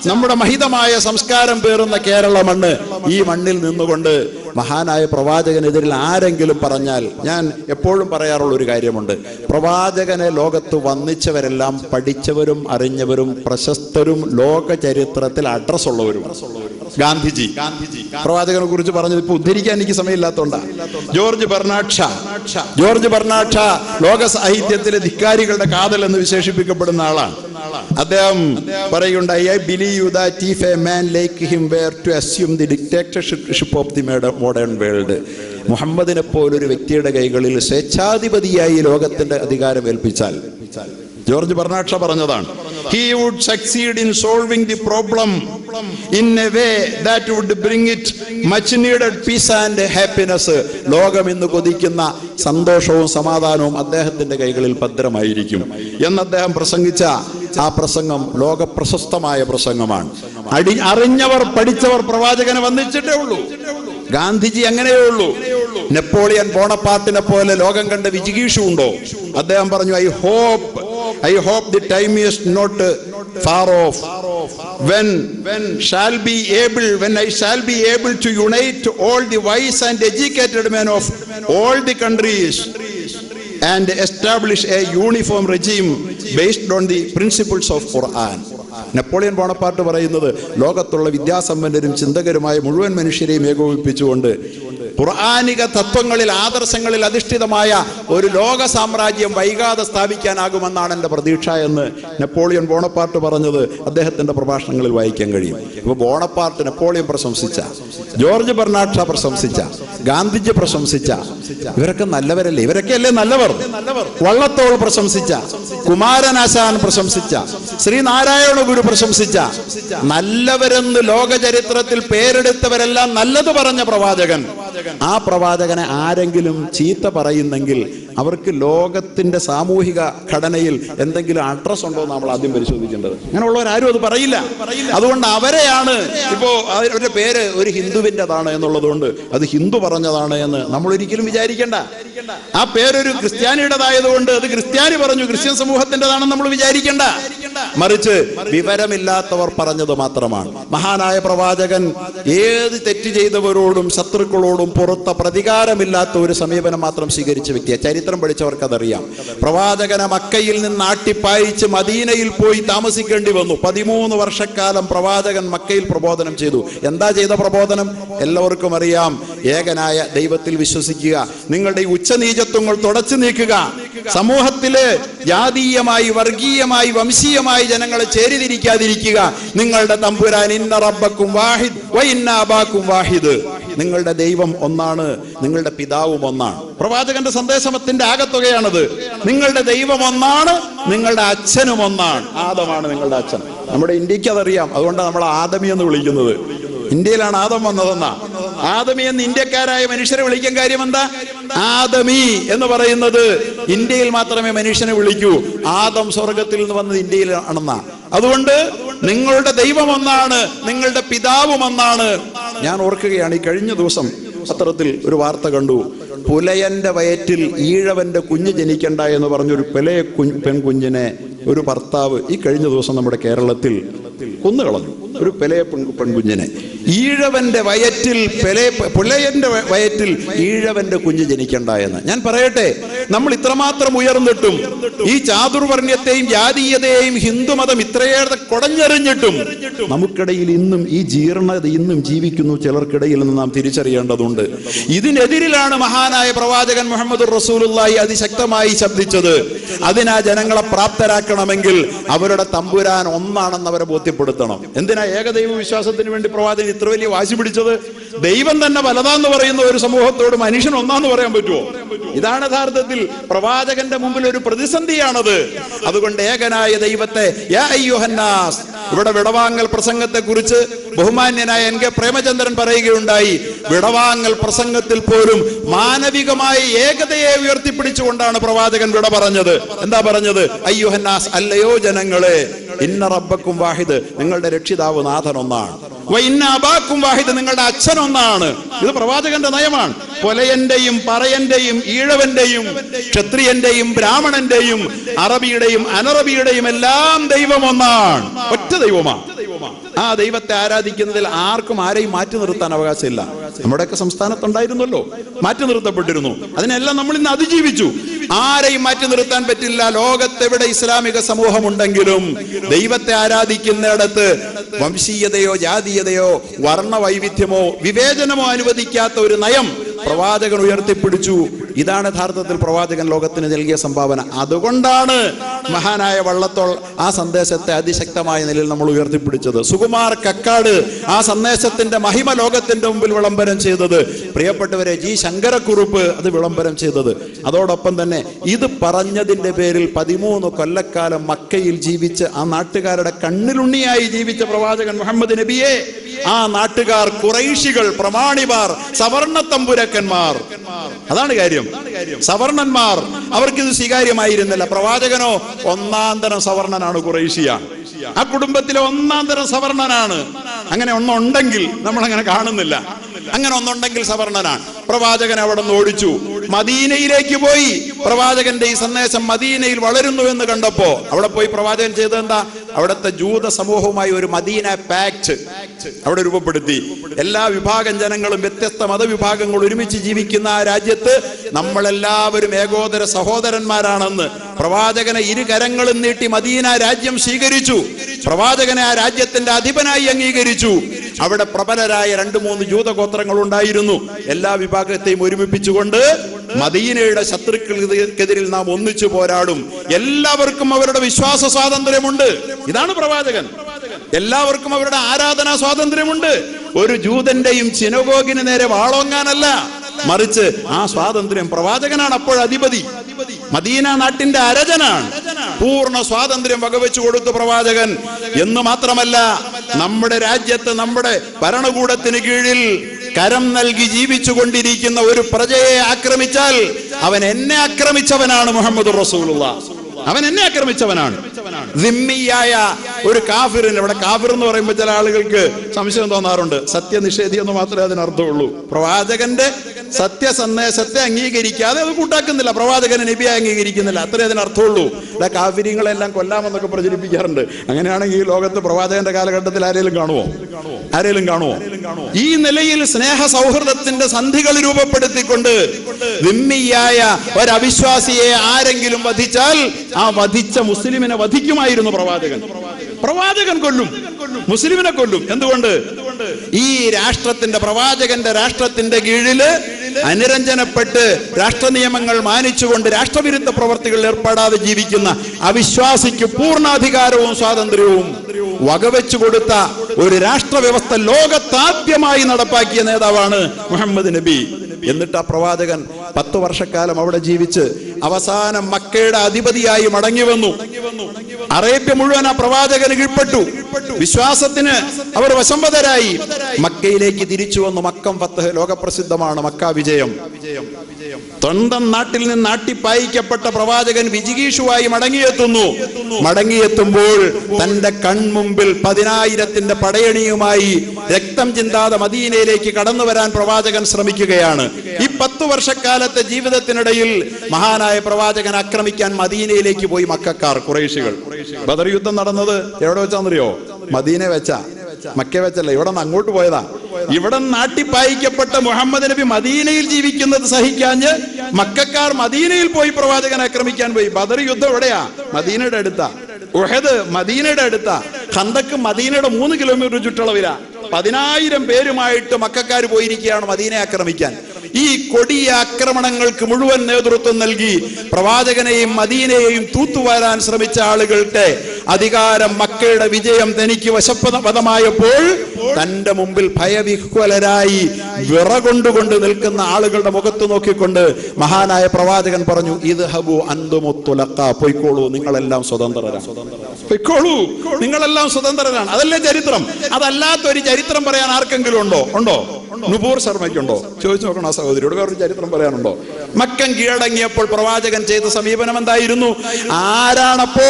നമ്മുടെ മഹിതമായ സംസ്കാരം പേറുന്ന കേരള മണ്ണ് ഈ മണ്ണിൽ നിന്നുകൊണ്ട് മഹാനായ പ്രവാചകനെതിരിൽ ആരെങ്കിലും പറഞ്ഞാൽ ഞാൻ എപ്പോഴും പറയാറുള്ള ഒരു കാര്യമുണ്ട്. പ്രവാചകനെ ലോകത്ത് വന്നിച്ചവരെല്ലാം പഠിച്ചവരും അറിഞ്ഞവരും പ്രശസ്തരും ലോക ചരിത്രത്തിൽ അഡ്രസ് ഉള്ളവരും. ഗാന്ധിജി. ഗാന്ധിജി പ്രവാചകനെ കുറിച്ച് പറഞ്ഞത് ഇപ്പൊ ഉദ്ധരിക്കാൻ എനിക്ക് സമയമില്ലാത്തോണ്ടാണ് ജോർജ് ബർണാക്ഷ. ജോർജ് ബർണാക്ഷ ലോക സാഹിത്യത്തിലെ ധിക്കാരികളുടെ കാതൽ എന്ന് വിശേഷിപ്പിക്കപ്പെടുന്ന ആളാണ്. അദ്ദേഹം പറയുണ്ടായി I believe that if a man like him were to assume the dictatorship of the modern world മുഹമ്മദിനെ പോലൊരു വ്യക്തിയുടെ കൈകളിൽ സ്വേച്ഛാധിപതിയായി ലോകത്തിന്റെ അധികാരം ഏൽപ്പിച്ചാൽ. ജോർജ് ബർണാക്ഷ പറഞ്ഞതാണ് he would succeed in solving the problem in a way that would bring it much needed peace and happiness ലോകം ഇന്ന് കൊതിക്കുന്ന സന്തോഷവും സമാധാനവും അദ്ദേഹത്തിന്റെ കൈകളിൽ ഭദ്രമായിരിക്കും. എന്ന് അദ്ദേഹം പ്രസംഗിച്ച ആ പ്രസംഗം ലോക പ്രശസ്തമായ പ്രസംഗമാണ്. അടി അറിഞ്ഞവർ പഠിച്ചവർ പ്രവാചകനെ വന്നിച്ചിട്ടേ ഉള്ളൂ. ഗാന്ധിജി അങ്ങനെയേ ഉള്ളൂ. നെപ്പോളിയൻ ബോണപ്പാട്ടിനെ പോലെ ലോകം കണ്ട വിജിഗീഷു ഉണ്ടോ അദ്ദേഹം പറഞ്ഞു I hope I hope the time is not far off. When when shall be able when I shall be able to unite all the wise and educated men of all the countries. And establish a uniform regime based on the principles of Quran Napoleon Bonaparte പറയുന്നത് ലോകത്തുള്ള വിദ്യാസമ്പന്നരും ചിന്തകരുമായ മുഴുവൻ മനുഷ്യരെയും ഏകോപിപ്പിച്ചുകൊണ്ട് ഖുർആാനിക തത്വങ്ങളിൽ ആദർശങ്ങളിൽ അധിഷ്ഠിതമായ ഒരു ലോക സാമ്രാജ്യം വൈകാതെ സ്ഥാപിക്കാനാകുമെന്നാണ് എന്റെ പ്രതീക്ഷ എന്ന് നെപ്പോളിയൻ ബോണപ്പാർട്ട് പറഞ്ഞത് അദ്ദേഹത്തിന്റെ പ്രഭാഷണങ്ങളിൽ വായിക്കാൻ കഴിയും. ഇപ്പൊ ബോണപ്പാർട്ട് നെപ്പോളിയൻ പ്രശംസിച്ച ജോർജ് ബെർണാഡ് ഷാ പ്രശംസിച്ച ഗാന്ധിജി പ്രശംസിച്ച ഇവരൊക്കെ നല്ലവരല്ലേ? ഇവരൊക്കെ അല്ലേ നല്ലവർ? വള്ളത്തോൾ പ്രശംസിച്ച കുമാരനാശാൻ പ്രശംസിച്ച ശ്രീനാരായണ ഗുരു പ്രശംസിച്ച നല്ലവരെന്ന് ലോക ചരിത്രത്തിൽ പേരെടുത്തവരെല്ലാം നല്ലത് പറഞ്ഞ പ്രവാചകൻ ആ പ്രവാചകനെ ആരെങ്കിലും ചീത്ത പറയുന്നെങ്കിൽ അവർക്ക് ലോകത്തിന്റെ സാമൂഹിക ഘടനയിൽ എന്തെങ്കിലും അഡ്രസ് ഉണ്ടോ എന്ന് നമ്മൾ ആദ്യം പരിശോധിക്കേണ്ടത്. അങ്ങനെയുള്ളവരാരും അത് പറയില്ല. അതുകൊണ്ട് അവരെയാണ് ഇപ്പോ അവരുടെ പേര് ഒരു ഹിന്ദുവിന്റെതാണ് എന്നുള്ളതുകൊണ്ട് അത് ഹിന്ദു പറഞ്ഞതാണ് എന്ന് നമ്മൾ ഒരിക്കലും വിചാരിക്കേണ്ട. ആ പേരൊരു ക്രിസ്ത്യാനിയുടേതായതുകൊണ്ട് അത് ക്രിസ്ത്യാനി പറഞ്ഞു ക്രിസ്ത്യൻ സമൂഹത്തിന്റെതാണെന്ന് നമ്മൾ വിചാരിക്കേണ്ട. മറിച്ച് വിവരമില്ലാത്തവർ പറഞ്ഞത് മാത്രമാണ്. മഹാനായ പ്രവാചകൻ ഏത് തെറ്റ് ചെയ്തവരോടും ശത്രുക്കളോടും പുറത്ത പ്രതികാരമില്ലാത്ത ഒരു സമീപനം മാത്രം സ്വീകരിച്ച വ്യക്തിയാണ് ചരിത്രം പഠിച്ചവർക്കതറിയാം. പ്രവാചകനെ മക്കയിൽ നിന്ന് ആട്ടിപ്പായിച്ച് മദീനയിൽ പോയി താമസിക്കേണ്ടി വന്നു. പതിമൂന്ന് വർഷക്കാലം പ്രവാചകൻ മക്കയിൽ പ്രബോധനം ചെയ്തു. എന്താ ചെയ്ത പ്രബോധനം? എല്ലാവർക്കും അറിയാം. ഏകനായ ദൈവത്തിൽ വിശ്വസിക്കുക. നിങ്ങളുടെ ഈ ഉച്ചനീചത്വങ്ങൾ തുടച്ചു നീക്കുക. സമൂഹത്തിൽ ജാതീയമായി വർഗീയമായി വംശീയമായി ജനങ്ങളെ ചേരിതിരിക്കാതിരിക്കുക. നിങ്ങളുടെ തമ്പുരാൻ ഇന്ന റബ്ബക്കും വാഹിദ് വൈന്നാബാക്കും വാഹിദ്. നിങ്ങളുടെ ദൈവം ഒന്നാണ് നിങ്ങളുടെ പിതാവും ഒന്നാണ്. പ്രവാചകന്റെ സന്ദേശമത്തിന്റെ ആകത്തുകയാണത്. നിങ്ങളുടെ ദൈവം ഒന്നാണ് നിങ്ങളുടെ അച്ഛനും ഒന്നാണ്. ആദമാണ് നിങ്ങളുടെ അച്ഛൻ. നമ്മുടെ ഇന്ത്യയ്ക്ക് അതറിയാം. അതുകൊണ്ടാണ് നമ്മൾ ആദമി എന്ന് വിളിക്കുന്നത്. ഇന്ത്യയിലാണ് ആദം വന്നതെന്നാ. ആദമി എന്ന് ഇന്ത്യക്കാരായ മനുഷ്യരെ വിളിക്കാൻ കാര്യം എന്താ? ആദമി എന്ന് പറയുന്നത് ഇന്ത്യയിൽ മാത്രമേ മനുഷ്യനെ വിളിക്കൂ. ആദം സ്വർഗത്തിൽ നിന്ന് വന്നത് ഇന്ത്യയിൽ ആണെന്നാ. അതുകൊണ്ട് നിങ്ങളുടെ ദൈവം ഒന്നാണ് നിങ്ങളുടെ പിതാവും ഒന്നാണ്. ഞാൻ ഓർക്കുകയാണ് ഈ കഴിഞ്ഞ ദിവസം അത്തരത്തിൽ ഒരു വാർത്ത കണ്ടു. പുലയന്റെ വയറ്റിൽ ഈഴവന്റെ കുഞ്ഞ് ജനിക്കണ്ട എന്ന് പറഞ്ഞൊരു പെലയെ കുഞ്ഞ് പെൺകുഞ്ഞിനെ ഒരു ഭർത്താവ് ഈ കഴിഞ്ഞ ദിവസം നമ്മുടെ കേരളത്തിൽ കൊന്നുകളഞ്ഞു. ഒരു പെലയ പെൺ പെൺകുഞ്ഞിനെ. ഈഴവന്റെ വയറ്റിൽ പിള്ളയന്റെ വയറ്റിൽ ഈഴവന്റെ കുഞ്ഞ് ജനിക്കണ്ട എന്ന്. ഞാൻ പറയട്ടെ നമ്മൾ ഇത്രമാത്രം ഉയർന്നിട്ടും ഈ ചാതുർവർണ്യത്തെയും ജാതീയതയെയും ഹിന്ദുമതം ഇത്രയേറെ കൊടഞ്ഞെറിഞ്ഞിട്ടും നമുക്കിടയിൽ ഇന്നും ഈ ജീർണത ഇന്നും ജീവിക്കുന്നു ചിലർക്കിടയിൽ നിന്ന് നാം തിരിച്ചറിയേണ്ടതുണ്ട്. ഇതിനെതിരിലാണ് മഹാനായ പ്രവാചകൻ മുഹമ്മദ് റസൂലുള്ളാഹി അതിശക്തമായി ശബ്ദിച്ചത്. അതിനാ ജനങ്ങളെ പ്രാപ്തരാക്കണമെങ്കിൽ അവരുടെ തമ്പുരാൻ ഒന്നാണെന്ന് അവരെ ബോധ്യപ്പെടുത്തണം. എന്തിനാ ഏകദൈവ വിശ്വാസത്തിന് വേണ്ടി പ്രവാചകൻ ഇത്ര വലിയ വാശി പിടിച്ചത്? ദൈവം തന്നെ വലതാന്ന് പറയുന്ന ഒരു സമൂഹത്തോട് മനുഷ്യൻ ഒന്നാന്ന് പറയാൻ പറ്റുമോ ഇതാണ് യഥാർത്ഥത്തിൽ പ്രവാചകന്റെ മുമ്പിൽ ഒരു പ്രതിസന്ധിയാണത്. അതുകൊണ്ട് ഏകനായ ദൈവത്തെ ഇവിടെ വിടവാങ്ങൽ പ്രസംഗത്തെ കുറിച്ച് ബഹുമാന്യനായ എൻ കെ പ്രേമചന്ദ്രൻ പറയുകയുണ്ടായി. വിടവാങ്ങൽ പ്രസംഗത്തിൽ പോലും മാനവികമായ ഏകതയെ ഉയർത്തിപ്പിടിച്ചുകൊണ്ടാണ് പ്രവാചകൻ വിട പറഞ്ഞത്. എന്താ പറഞ്ഞത്? അയ്യുഹന്നാസ് അല്ലയോ ജനങ്ങളെ ഇന്ന റബ്ബക്കും വാഹിദ് നിങ്ങളുടെ രക്ഷിതാവ് നാഥൻ ഒന്നാണ് വാഹിദ് നിങ്ങളുടെ അച്ഛൻ ഒന്നാണ് ഇത് പ്രവാചകന്റെ നയമാണ്. കൊലയന്റെയും പറയന്റെയും ഈഴവന്റെയും ക്ഷത്രിയന്റെയും ബ്രാഹ്മണന്റെയും അറബിയുടെയും അനറബിയുടെയും എല്ലാം ദൈവം ഒന്നാണ് ഒറ്റ ദൈവമാണ് ആ ദൈവത്തെ ആരാധിക്കുന്നതിൽ ആർക്കും ആരെയും മാറ്റി നിർത്താൻ അവകാശമില്ല. നമ്മുടെയൊക്കെ സംസ്ഥാനത്തുണ്ടായിരുന്നല്ലോ. മാറ്റി നിർത്തപ്പെട്ടിരുന്നു. അതിനെല്ലാം നമ്മൾ ഇന്ന് അതിജീവിച്ചു. ആരെയും മാറ്റി നിർത്താൻ പറ്റില്ല. ലോകത്തെവിടെ ഇസ്ലാമിക സമൂഹം ഉണ്ടെങ്കിലും ദൈവത്തെ ആരാധിക്കുന്നിടത്ത് വംശീയതയോ ജാതീയതയോ വർണവൈവിധ്യമോ വിവേചനമോ അനുവദിക്കാത്ത ഒരു നയം പ്രവാചകൻ ഉയർത്തിപ്പിടിച്ചു. ഇതാണ് യഥാർത്ഥത്തിൽ പ്രവാചകൻ ലോകത്തിന് നൽകിയ സംഭാവന. അതുകൊണ്ടാണ് മഹാനായ വള്ളത്തോൾ ആ സന്ദേശത്തെ അതിശക്തമായ നിലയിൽ നമ്മൾ ഉയർത്തിപ്പിടിച്ചത്. സുകുമാർ കക്കാട് ആ സന്ദേശത്തിന്റെ മഹിമ ലോകത്തിന്റെ മുമ്പിൽ വിളംബരം ചെയ്തത്. പ്രിയപ്പെട്ടവരെ ജി ശങ്കരക്കുറുപ്പ് അത് വിളംബരം ചെയ്തത്. അതോടൊപ്പം തന്നെ ഇത് പറഞ്ഞതിന്റെ പേരിൽ പതിമൂന്ന് കൊല്ലക്കാലം മക്കയിൽ ജീവിച്ച് ആ നാട്ടുകാരുടെ കണ്ണിലുണ്ണിയായി ജീവിച്ച പ്രവാചകൻ മുഹമ്മദ് നബിയെ ആ നാട്ടുകാർ കുറൈശികൾ പ്രമാണിമാർ സവർണ തമ്പുരക്കന്മാർ. അതാണ് കാര്യം. സവർണന്മാർ. അവർക്ക് ഇത് സ്വീകാര്യമായിരുന്നില്ല. പ്രവാചകനോ ഒന്നാം തരം സവർണനാണ് കുറേശ്യ. ആ കുടുംബത്തിലെ ഒന്നാം തരം സവർണനാണ്. അങ്ങനെ ഒന്നുണ്ടെങ്കിൽ നമ്മൾ അങ്ങനെ കാണുന്നില്ല. അങ്ങനെ ഒന്നുണ്ടെങ്കിൽ സവർണനാണ്. പ്രവാചകൻ അവിടെ നിന്ന് ഓടിച്ചു. മദീനയിലേക്ക് പോയി. പ്രവാചകന്റെ ഈ സന്ദേശം മദീനയിൽ വളരുന്നു എന്ന് കണ്ടപ്പോ അവിടെ പോയി പ്രവാചകൻ ചെയ്തത് എന്താ? അവിടുത്തെ ജൂത സമൂഹവുമായി ഒരു മദീന പാക്ട് അവിടെ രൂപപ്പെടുത്തി. എല്ലാ വിഭാഗം ജനങ്ങളും വ്യത്യസ്ത മതവിഭാഗങ്ങൾ ഒരുമിച്ച് ജീവിക്കുന്ന ആ രാജ്യത്ത് നമ്മളെല്ലാവരും ഏകോദര സഹോദരന്മാരാണെന്ന് പ്രവാചകനെ ഇരു കരങ്ങളും നീട്ടി മദീന രാജ്യം സ്വീകരിച്ചു. പ്രവാചകനെ ആ രാജ്യത്തിന്റെ അധിപനായി അംഗീകരിച്ചു. അവിടെ പ്രബലരായ രണ്ട് മൂന്ന് ജൂതഗോത്രങ്ങൾ ഉണ്ടായിരുന്നു എല്ലാ വിഭാഗത്തെയും ഒരുമിപ്പിച്ചുകൊണ്ട് മദീനയുടെ ശത്രുക്കൾക്കെതിരിൽ നാം ഒന്നിച്ചു പോരാടും. എല്ലാവർക്കും അവരുടെ വിശ്വാസ സ്വാതന്ത്ര്യമുണ്ട്. ഇതാണ് പ്രവാചകൻ. എല്ലാവർക്കും അവരുടെ ആരാധനാ സ്വാതന്ത്ര്യമുണ്ട്. ഒരു ജൂതന്റെയും ചിനഗോഗിന് നേരെ വാളോങ്ങാനല്ല. മറിച്ച് ആ സ്വാതന്ത്ര്യം പ്രവാചകനാണ് അപ്പോൾ അധിപതി. മദീന നാട്ടിന്റെ അരജനാണ്. പൂർണ സ്വാതന്ത്ര്യം വകവെച്ചു കൊടുത്തു പ്രവാചകൻ. എന്ന് മാത്രമല്ല നമ്മുടെ രാജ്യത്ത് നമ്മുടെ ഭരണകൂടത്തിന് കീഴിൽ കരം നൽകി ജീവിച്ചു കൊണ്ടിരിക്കുന്ന ഒരു പ്രജയെ ആക്രമിച്ചാൽ അവൻ എന്നെ ആക്രമിച്ചവനാണ് മുഹമ്മദ് റസൂലുള്ള. അവൻ എന്നെ ആക്രമിച്ചവനാണ്. ദിമ്മിയായ ഒരു കാഫിറിന് ഇവിടെ കാഫിർ എന്ന് പറയുമ്പോൾ ചില ആളുകൾക്ക് സംശയം തോന്നാറുണ്ട്. സത്യനിഷേധി എന്ന് മാത്രമേ അതിനർത്ഥമുള്ളൂ. പ്രവാചകന്റെ സത്യസന്ദേശത്തെ അംഗീകരിക്കാതെ അത് കൂട്ടാക്കുന്നില്ല. പ്രവാചകനെ നബിയെ അംഗീകരിക്കുന്നില്ല. അത്രേ അതിനർത്ഥമുള്ളൂ. അല്ല കാഫിര്യങ്ങളെല്ലാം കൊല്ലാമെന്നൊക്കെ പ്രചരിപ്പിക്കാറുണ്ട്. അങ്ങനെയാണെങ്കിൽ ഈ ലോകത്ത് പ്രവാചകന്റെ കാലഘട്ടത്തിൽ ആരെങ്കിലും കാണുമോ ആരെങ്കിലും കാണുമോ ഈ നിലയിൽ സ്നേഹ സൗഹൃദത്തിന്റെ സന്ധികൾ രൂപപ്പെടുത്തിക്കൊണ്ട് വിമ്മിയായ ഒരവിശ്വാസിയെ ആരെങ്കിലും വധിച്ചാൽ ആ വധിച്ച മുസ്ലിമിനെ വധിക്കുമായിരുന്നു പ്രവാചകൻ. പ്രവാചകൻ കൊല്ലും. മുസ്ലിമിനെ കൊല്ലും. എന്തുകൊണ്ട്? ഈ രാഷ്ട്രത്തിന്റെ പ്രവാചകന്റെ രാഷ്ട്രത്തിന്റെ കീഴിൽ അനുരഞ്ജനപ്പെട്ട് രാഷ്ട്ര നിയമങ്ങൾ മാനിച്ചുകൊണ്ട് രാഷ്ട്രവിരുദ്ധ പ്രവർത്തികളിൽ ഏർപ്പെടാതെ ജീവിക്കുന്ന അവിശ്വാസിക്ക് പൂർണാധികാരവും സ്വാതന്ത്ര്യവും വകവെച്ചു കൊടുത്ത ഒരു രാഷ്ട്രവ്യവസ്ഥ ലോകത്താദ്യമായി നടപ്പാക്കിയ നേതാവാണ് മുഹമ്മദ് നബി. എന്നിട്ട് ആ പ്രവാചകൻ പത്ത് വർഷക്കാലം അവിടെ ജീവിച്ച് അവസാനം മക്കയുടെ അധിപതിയായി മടങ്ങി വന്നു. അറേബ്യ മുഴുവൻ ആ പ്രവാചകന് കീഴ്പ്പെട്ടു. വിശ്വാസത്തിന് അവർ വശംവതരായി. മക്കയിലേക്ക് തിരിച്ചു വന്നു. മക്കം ഫത്തഹ് ലോകപ്രസിദ്ധമാണ്. മക്ക വിജയം. സ്വന്തം നാട്ടിൽ നിന്ന് നാട്ടിപ്പായിക്കപ്പെട്ട പ്രവാചകൻ വിജിഗീഷുവായി മടങ്ങിയെത്തുന്നു. മടങ്ങിയെത്തുമ്പോൾ തന്റെ കൺമുമ്പിൽ പതിനായിരത്തിന്റെ പടയണിയുമായി രക്തം ചിന്താതെ മദീനയിലേക്ക് കടന്നു വരാൻ പ്രവാചകൻ ശ്രമിക്കുകയാണ്. ഈ പത്തു വർഷക്കാലത്തെ ജീവിതത്തിനിടയിൽ മഹാനായ പ്രവാചകൻ ആക്രമിക്കാൻ മദീനയിലേക്ക് പോയി മക്കാർ കുറേശികൾ. ബദർ യുദ്ധം നടന്നത് എവിടെ വെച്ചാന്നറിയോ? മദീന വെച്ച. മക്ക വെച്ചല്ല ഇവിടെ നിന്ന് അങ്ങോട്ട് പോയതാ. ഇവിടെ നാട്ടിപ്പായിക്കപ്പെട്ട മുഹമ്മദ് നബി മദീനയിൽ ജീവിക്കുന്നത് സഹിക്കാഞ്ഞ് മക്കാർ മദീനയിൽ പോയി പ്രവാചകൻ ആക്രമിക്കാൻ പോയി. ബദർ യുദ്ധം എവിടെയാ? മദീനയുടെ അടുത്താ. ഉഹദ് മദീനയുടെ അടുത്താ. ഖന്തക്ക് മദീനയുടെ മൂന്ന് കിലോമീറ്റർ ചുറ്റളവിലാ. പതിനായിരം പേരുമായിട്ട് മക്കാർ പോയിരിക്കുകയാണ് മദീനെ ആക്രമിക്കാൻ. ഈ കൊടിയ ആക്രമണങ്ങൾക്ക് മുഴുവൻ നേതൃത്വം നൽകി പ്രവാചകനെയും മദീനയെയും തൂത്തുവാരാൻ ശ്രമിച്ച ആളുകളുടെ അധികാരം മക്കയുടെ വിജയം തനിക്ക് വശപ്പതമായപ്പോൾ തന്റെ മുമ്പിൽ ഭയവിഹ്വലരായി വിറകൊണ്ടുകൊണ്ട് നിൽക്കുന്ന ആളുകളുടെ മുഖത്ത് നോക്കിക്കൊണ്ട് മഹാനായ പ്രവാചകൻ പറഞ്ഞു ഇത് ഹബു അന്തുമുത്തുലക്ക പൊയ്ക്കോളൂ നിങ്ങളെല്ലാം സ്വതന്ത്രരാണ്. പൊയ്ക്കോളൂ നിങ്ങളെല്ലാം സ്വതന്ത്രരാണ്. അതല്ലേ ചരിത്രം? അതല്ലാത്ത ഒരു ചരിത്രം പറയാൻ ആർക്കെങ്കിലും ഉണ്ടോ? ഉണ്ടോ? നുപൂർ ശർമ്മയ്ക്കുണ്ടോ? ചോദിച്ചു നോക്കണം ആ സഹോദരിയോട് വേറൊരു ചരിത്രം പറയാനുണ്ടോ? മക്കൻ കീഴടങ്ങിയപ്പോൾ പ്രവാചകൻ ചെയ്ത സമീപനം എന്തായിരുന്നു? ആരാണപ്പോ?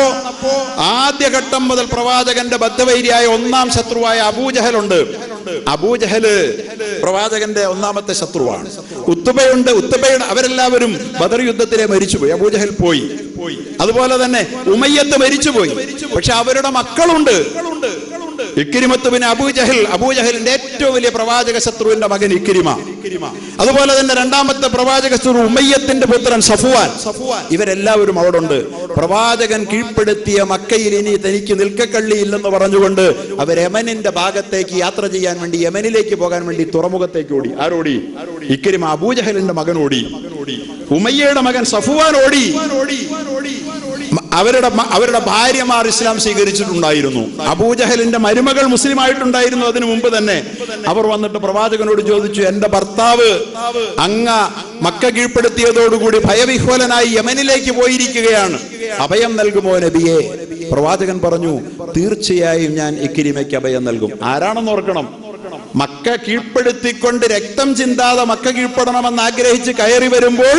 ആദ്യഘട്ടം മുതൽ പ്രവാചകന്റെ ബദ്ധവൈരിയായ ഒന്നാം ശത്രുവായ അബൂജഹലുണ്ട്. അബൂജഹൽ പ്രവാചകന്റെ ഒന്നാമത്തെ ശത്രുവാണ്. ഉത്തുബയുണ്ട് ഉത്തുബയുടെ അവരെല്ലാവരും ബദർ യുദ്ധത്തിലെ മരിച്ചുപോയി. അബൂജഹൽ പോയി. അതുപോലെ തന്നെ ഉമയ്യത്ത് മരിച്ചുപോയി. പക്ഷെ അവരുടെ മക്കളുണ്ട്. ഇക്കിരിമത്ത് പിന്നെ അബൂജഹൽ അബൂജഹലിന്റെ ഏറ്റവും വലിയ പ്രവാചക ശത്രുവിന്റെ മകൻ ഇക്കിരിമ അതുപോലെ തന്നെ രണ്ടാമത്തെ പ്രവാചക ശത്രു ഉമയ്യത്തിന്റെ പുത്രൻ സഫുവാൻ. ഇവരെല്ലാവരും അവിടെ ഉണ്ട് പ്രവാചകൻ കീഴ്പ്പെടുത്തിയ മക്കയിൽ ഇനി തനിക്ക് നിൽക്കക്കള്ളിയില്ലെന്ന് പറഞ്ഞുകൊണ്ട് അവർ യമനിന്റെ ഭാഗത്തേക്ക് യാത്ര ചെയ്യാൻ വേണ്ടി യമനിലേക്ക് പോകാൻ വേണ്ടി തുറമുഖത്തേക്ക് ഓടി. ആരോടി? ഇക്കിരിമ അബൂജഹലിന്റെ മകൻ ഓടി. ഉമയ്യയുടെ മകൻ സഫുവാൻ ഓടി. അവരുടെ അവരുടെ ഭാര്യമാർ ഇസ്ലാം സ്വീകരിച്ചിട്ടുണ്ടായിരുന്നു. അബൂജഹലിന്റെ മരുമകൾ മുസ്ലിം ആയിട്ടുണ്ടായിരുന്നു അതിനു മുമ്പ് തന്നെ. അവർ വന്നിട്ട് പ്രവാചകനോട് ചോദിച്ചു എന്റെ ഭർത്താവ് അങ്ങ മക്ക കീഴ്പ്പെടുത്തിയതോടുകൂടി ഭയവിഹ്വലനായി യമനിലേക്ക് പോയിരിക്കുകയാണ്. അഭയം നൽകുമോ നബിയെ? പ്രവാചകൻ പറഞ്ഞു തീർച്ചയായും ഞാൻ ഇക്കിരിമയ്ക്ക് അഭയം നൽകും. ആരാണെന്ന് ഓർക്കണം? മക്ക കീഴ്പ്പെടുത്തിക്കൊണ്ട് രക്തം ചിന്താതെ മക്ക കീഴ്പ്പെടണമെന്ന് ആഗ്രഹിച്ച് കയറി വരുമ്പോൾ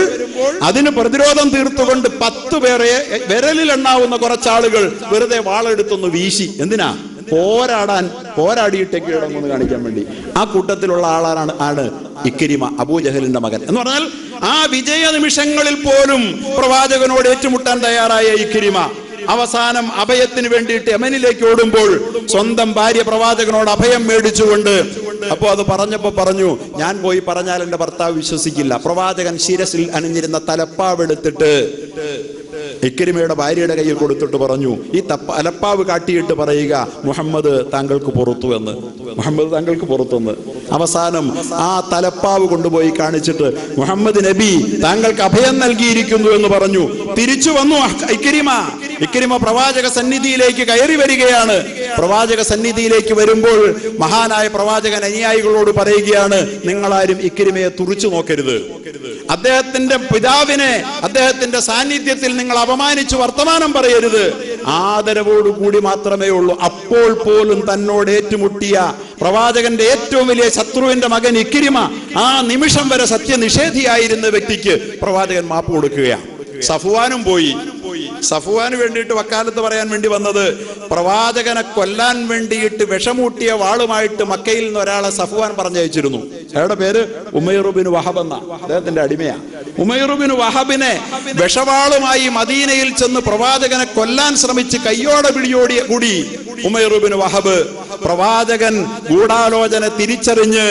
അതിന് പ്രതിരോധം തീർത്തുകൊണ്ട് പത്ത് പേരെ വിരലിൽ എണ്ണാവുന്ന കുറച്ചാളുകൾ വെറുതെ വാളെടുത്തൊന്ന് വീശി. എന്തിനാ? പോരാടാൻ പോരാടിയിട്ടേ കീഴടങ്ങുമെന്ന് കാണിക്കാൻ വേണ്ടി. ആ കൂട്ടത്തിലുള്ള ആളാണ് ആണ് ഇക്കരിമ അബൂജഹലിന്റെ മകൻ. എന്ന് പറഞ്ഞാൽ ആ വിജയ നിമിഷങ്ങളിൽ പോലും പ്രവാചകനോട് ഏറ്റുമുട്ടാൻ തയ്യാറായ ഇക്കരിമ അവസാനം അഭയത്തിന് വേണ്ടിയിട്ട് യമനിലേക്ക് ഓടുമ്പോൾ സ്വന്തം ഭാര്യ പ്രവാചകനോട് അഭയം മേടിച്ചുകൊണ്ട് അപ്പോ അത് പറഞ്ഞപ്പോൾ പറഞ്ഞു ഞാൻ പോയി പറഞ്ഞാൽ എന്റെ ഭർത്താവ് വിശ്വസിക്കില്ല. പ്രവാചകൻ ശിരസിൽ അണിഞ്ഞിരുന്ന തലപ്പാവെടുത്തിട്ട് ഇക്കരിമയുടെ ഭാര്യയുടെ കയ്യിൽ കൊടുത്തിട്ട് പറഞ്ഞു ഈ തപ്പ അലപ്പാവ് കാട്ടിയിട്ട് പറയുക മുഹമ്മദ് താങ്കൾക്ക് പുറത്തു എന്ന്. മുഹമ്മദ് താങ്കൾക്ക് പുറത്തുനിന്ന് അവസാനം ആ തലപ്പാവ് കൊണ്ടുപോയി കാണിച്ചിട്ട് മുഹമ്മദ് നബി താങ്കൾക്ക് അഭയം നൽകിയിരിക്കുന്നു എന്ന് പറഞ്ഞു. തിരിച്ചു വന്നു ഇക്കരിമ ഇക്കരിമ പ്രവാചക സന്നിധിയിലേക്ക് കയറി വരികയാണ്. പ്രവാചക സന്നിധിയിലേക്ക് വരുമ്പോൾ മഹാനായ പ്രവാചകൻ അനുയായികളോട് പറയുകയാണ് നിങ്ങളാരും ഇക്കരിമയെ തുറിച്ചു നോക്കരുത്. അദ്ദേഹത്തിന്റെ പിതാവിനെ അദ്ദേഹത്തിന്റെ സാന്നിധ്യത്തിൽ നിങ്ങൾ അപമാനിച്ചു വർത്തമാനം പറയരുത്. ആദരവോടുകൂടി മാത്രമേ ഉള്ളൂ. അപ്പോൾ പോലും തന്നോട് ഏറ്റുമുട്ടിയ പ്രവാചകന്റെ ഏറ്റവും വലിയ ശത്രുവിന്റെ മകൻ ഇക്കിരിമ ആ നിമിഷം വരെ സത്യനിഷേധിയായിരുന്ന വ്യക്തിക്ക് പ്രവാചകൻ മാപ്പ് കൊടുക്കുകയാണ്. സഫുവാനും പോയി. സഫുവാന് വേണ്ടിയിട്ട് വക്കാലത്ത് പറയാൻ വേണ്ടി വന്നത് പ്രവാചകനെ കൊല്ലാൻ വേണ്ടിയിട്ട് വിഷമൂട്ടിയ വാളുമായിട്ട് മക്കയിൽ നിന്ന് ഒരാളെ സഫുവാൻ പറഞ്ഞയച്ചിരുന്നു. അയാളുടെ പേര്? ഉമൈറുബിൻ വഹബ് എന്ന. അദ്ദേഹത്തിന്റെ അടിമയാ. ഉമൈറുബിൻ വഹബിനെ വിഷവാളുമായി മദീനയിൽ ചെന്ന് പ്രവാചകനെ കൊല്ലാൻ ശ്രമിച്ച് കയ്യോടെ പിടിയോടിയ കൂടി ഉമൈറുബിൻ വഹബ് പ്രവാചകൻ ഗൂഢാലോചന തിരിച്ചറിഞ്ഞ്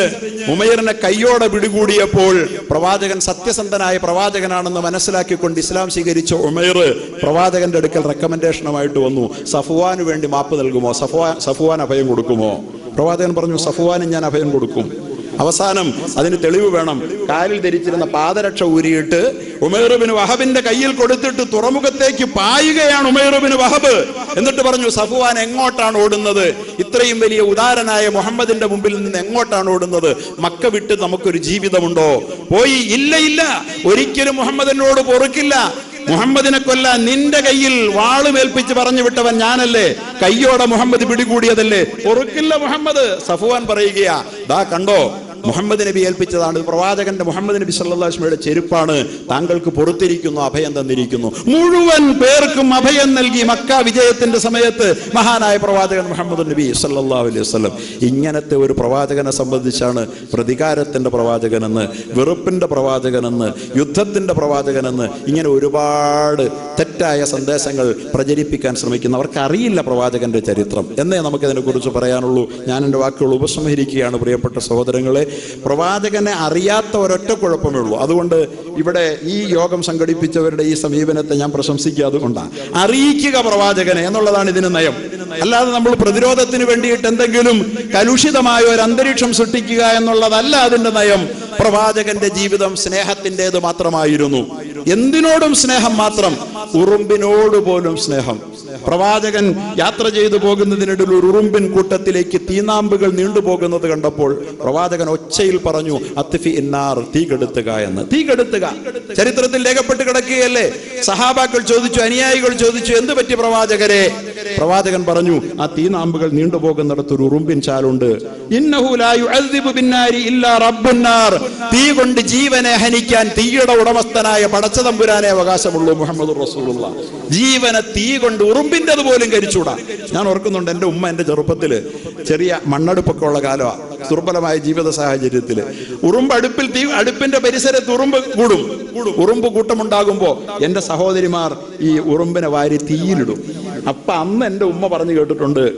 ഉമൈറിനെ കയ്യോടെ പിടികൂടിയപ്പോൾ പ്രവാചകൻ സത്യസന്ധനായ പ്രവാചകനാണെന്ന് മനസ്സിലാക്കിക്കൊണ്ട് ഇസ്ലാം സ്വീകരിച്ച ഉമയർ പ്രവാചകന്റെ അടുക്കൽ റെക്കമെൻഡേഷനുമായിട്ട് വന്നു. സഫുവാന് വേണ്ടി മാപ്പ് നൽകുമോ? സഫുവാൻ സഫുവാൻ അഭയം കൊടുക്കുമോ? പ്രവാചകൻ പറഞ്ഞു സഫുവാനും ഞാൻ അഭയം കൊടുക്കും. അവസാനം അതിന് തെളിവ് വേണം. കാലിൽ ധരിച്ചിരുന്ന പാദരക്ഷ ഊരിയിട്ട് ഉമേറുബിന് വഹബിന്റെ കയ്യിൽ കൊടുത്തിട്ട് തുറമുഖത്തേക്ക് പായുകയാണ് ഉമേറുബിന് വഹബ്. എന്നിട്ട് പറഞ്ഞു സഫുവാൻ എങ്ങോട്ടാണ് ഓടുന്നത്? ഇത്രയും വലിയ ഉദാരനായ മുഹമ്മദിന്റെ മുമ്പിൽ നിന്ന് എങ്ങോട്ടാണ് ഓടുന്നത്? മക്ക വിട്ട് നമുക്കൊരു ജീവിതമുണ്ടോ? പോയി ഇല്ല ഇല്ല. ഒരിക്കലും മുഹമ്മദിനോട് പൊറുക്കില്ല. മുഹമ്മദിനെ കൊല്ല നിന്റെ കയ്യിൽ വാളുമേൽപ്പിച്ച് പറഞ്ഞു വിട്ടവൻ ഞാനല്ലേ? കയ്യോടെ മുഹമ്മദ് പിടികൂടിയതല്ലേ? പൊറുക്കില്ല മുഹമ്മദ്. സഫുവാൻ പറയുകയാ ദാ കണ്ടോ മുഹമ്മദ് നബി ഏൽപ്പിച്ചതാണ്. പ്രവാചകന്റെ മുഹമ്മദ് നബി സല്ലാസ്മയുടെ ചെരുപ്പാണ് താങ്കൾക്ക് പുറത്തിരിക്കുന്നു അഭയം തന്നിരിക്കുന്നു. മുഴുവൻ പേർക്കും അഭയം നൽകി മക്ക വിജയത്തിന്റെ സമയത്ത് മഹാനായ പ്രവാചകൻ മുഹമ്മദ് നബി സല്ലാ അലൈഹി വസ്ലം ഇങ്ങനത്തെ ഒരു പ്രവാചകനെ സംബന്ധിച്ചാണ് പ്രതികാരത്തിന്റെ പ്രവാചകനെന്ന് വെറുപ്പിന്റെ പ്രവാചകനെന്ന് യുദ്ധത്തിന്റെ പ്രവാചകനെന്ന് ഇങ്ങനെ ഒരുപാട് തെറ്റായ സന്ദേശങ്ങൾ പ്രചരിപ്പിക്കാൻ ശ്രമിക്കുന്നവർക്ക് അറിയില്ല പ്രവാചകന്റെ ചരിത്രം. എന്നേ നമുക്കതിനെ കുറിച്ച് പറയാനുള്ളൂ. ഞാൻ എന്റെ വാക്കുകൾ ഉപസംഹരിക്കുകയാണ് പ്രിയപ്പെട്ട സഹോദരങ്ങളെ. പ്രവാചകനെ അറിയാത്ത ഒരൊറ്റ കുഴപ്പമേ ഉള്ളൂ. അതുകൊണ്ട് ഇവിടെ ഈ യോഗം സംഘടിപ്പിച്ചവരുടെ ഈ സമീപനത്തെ ഞാൻ പ്രശംസിക്കുക അതുകൊണ്ടാണ്. അറിയിക്കുക പ്രവാചകനെ എന്നുള്ളതാണ് ഇതിന് നയം. അല്ലാതെ നമ്മൾ പ്രതിരോധത്തിന് വേണ്ടിയിട്ട് എന്തെങ്കിലും കലുഷിതമായ ഒരു അന്തരീക്ഷം സൃഷ്ടിക്കുക എന്നുള്ളതല്ല അതിന്റെ നയം. പ്രവാചകന്റെ ജീവിതം സ്നേഹത്തിന്റെത് മാത്രമായിരുന്നു. എന്തിനോടും സ്നേഹം മാത്രം. ഉറുമ്പിനോട് പോലും സ്നേഹം. പ്രവാചകൻ യാത്ര ചെയ്തു പോകുന്നതിനിടയിൽ ഒരു ഉറുമ്പിൻ കൂട്ടത്തിലേക്ക് തീനാമ്പുകൾ നീണ്ടുപോകുന്നത് കണ്ടപ്പോൾ പ്രവാചകൻ ഒച്ചയിൽ പറഞ്ഞു അത്തിഫി ഇന്നാർ തീ കെടുത്തുക എന്ന്. തീ കെടുത്തുക. ചരിത്രത്തിൽ രേഖപ്പെട്ട് കിടക്കുകയല്ലേ? സഹാബാക്കൾ ചോദിച്ചു അനുയായികൾ ചോദിച്ചു എന്ത് പറ്റി പ്രവാചകരെ? പ്രവാചകൻ പറഞ്ഞു ആ തീനാമ്പുകൾ നീണ്ടുപോകുന്നിടത്ത് ഒരു ഉറുമ്പിൻ ചാലുണ്ട്. തീ കൊണ്ട് ജീവനെ ഹനിക്കാൻ തീയുടെ ഉടമസ്ഥനായ പടച്ചതമ്പുരാനെ അവകാശമുള്ളൂ മുഹമ്മദ് റസൂലുള്ള. ജീവനെ തീ കൊണ്ട് ഉറുമ്പിന്റെത് പോലും കരിച്ചൂടാ. ഞാൻ ഓർക്കുന്നുണ്ട് എന്റെ ഉമ്മ എന്റെ ചെറുപ്പത്തിൽ ചെറിയ മണ്ണടുപ്പൊക്കെ ഉള്ള കാലമാണ് ദുർബലമായ ജീവിത സാഹചര്യത്തിൽ ഉറുമ്പ് അടുപ്പിൽ തീ അടുപ്പിന്റെ പരിസരത്ത് ഉറുമ്പ് കൂടും. ഉറുമ്പ് കൂട്ടമുണ്ടാകുമ്പോൾ എന്റെ സഹോദരിമാർ ഈ ഉറുമ്പിനെ വാരി തീയിലിടും. അപ്പൊ അന്ന് എന്റെ ഉമ്മ പറഞ്ഞു കേട്ടിട്ടുണ്ട്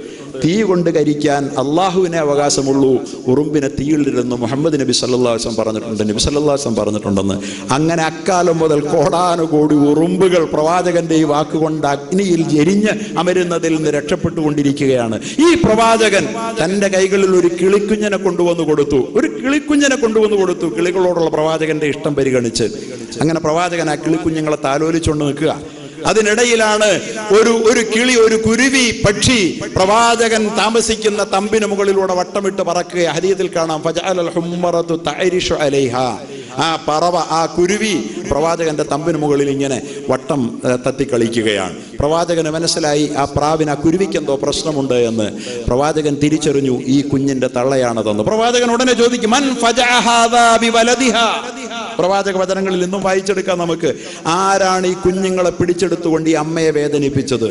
തീ കൊണ്ട് കരിക്കാൻ അള്ളാഹുവിനെ അവകാശമുള്ളൂ. ഉറുമ്പിനെ തീയിലിരുന്നു മുഹമ്മദ് നബി സല്ലാസം പറഞ്ഞിട്ടുണ്ട് നബി സല്ലാസം പറഞ്ഞിട്ടുണ്ടെന്ന്. അങ്ങനെ അക്കാലം മുതൽ കോടാനുകോടി ഉറുമ്പുകൾ പ്രവാചകന്റെ ഈ വാക്കുകൊണ്ട് അഗ്നിയിൽ എരിഞ്ഞ് അമരുന്നതിൽ നിന്ന് രക്ഷപ്പെട്ടുകൊണ്ടിരിക്കുകയാണ്. ഈ പ്രവാചകൻ തന്റെ കൈകളിൽ ഒരു കിളിക്കുഞ്ഞിനെ കൊണ്ടുവന്നു കൊടുത്തു. ഒരു കിളിക്കുഞ്ഞിനെ കൊണ്ടുവന്നു കൊടുത്തു. കിളികളോടുള്ള പ്രവാചകന്റെ ഇഷ്ടം പരിഗണിച്ച്. അങ്ങനെ പ്രവാചകൻ ആ കിളിക്കുഞ്ഞുങ്ങളെ താലോലിച്ചുകൊണ്ട് നിൽക്കുക. അതിനിടയിലാണ് ഒരു ഒരു കിളി ഒരു കുരുവി പക്ഷി പ്രവാചകൻ താമസിക്കുന്ന തമ്പിന് മുകളിലൂടെ വട്ടമിട്ട് പറക്കുക ഹരീതിൽ കാണാം ആ പറവ ആ കുരുവി പ്രവാചകന്റെ തമ്പിന് മുകളിൽ ഇങ്ങനെ വട്ടം തത്തിക്കളിക്കുകയാണ്. പ്രവാചകന് മനസ്സിലായി ആ പ്രാവിന് ആ കുരുവിക്ക് എന്തോ പ്രശ്നമുണ്ട് എന്ന്. പ്രവാചകൻ തിരിച്ചറിഞ്ഞു ഈ കുഞ്ഞിന്റെ തള്ളയാണതെന്ന്. പ്രവാചകൻ ഉടനെ ചോദിക്കും "മൻ ഫജഅ ഹാദാ ബിവലദിഹാ?" പ്രവാചക വചനങ്ങളിൽ നിന്നും വായിച്ചെടുക്കാം നമുക്ക്. ആരാണ് ഈ കുഞ്ഞുങ്ങളെ പിടിച്ചെടുത്തുകൊണ്ട് ഈ അമ്മയെ വേദനിപ്പിച്ചത്.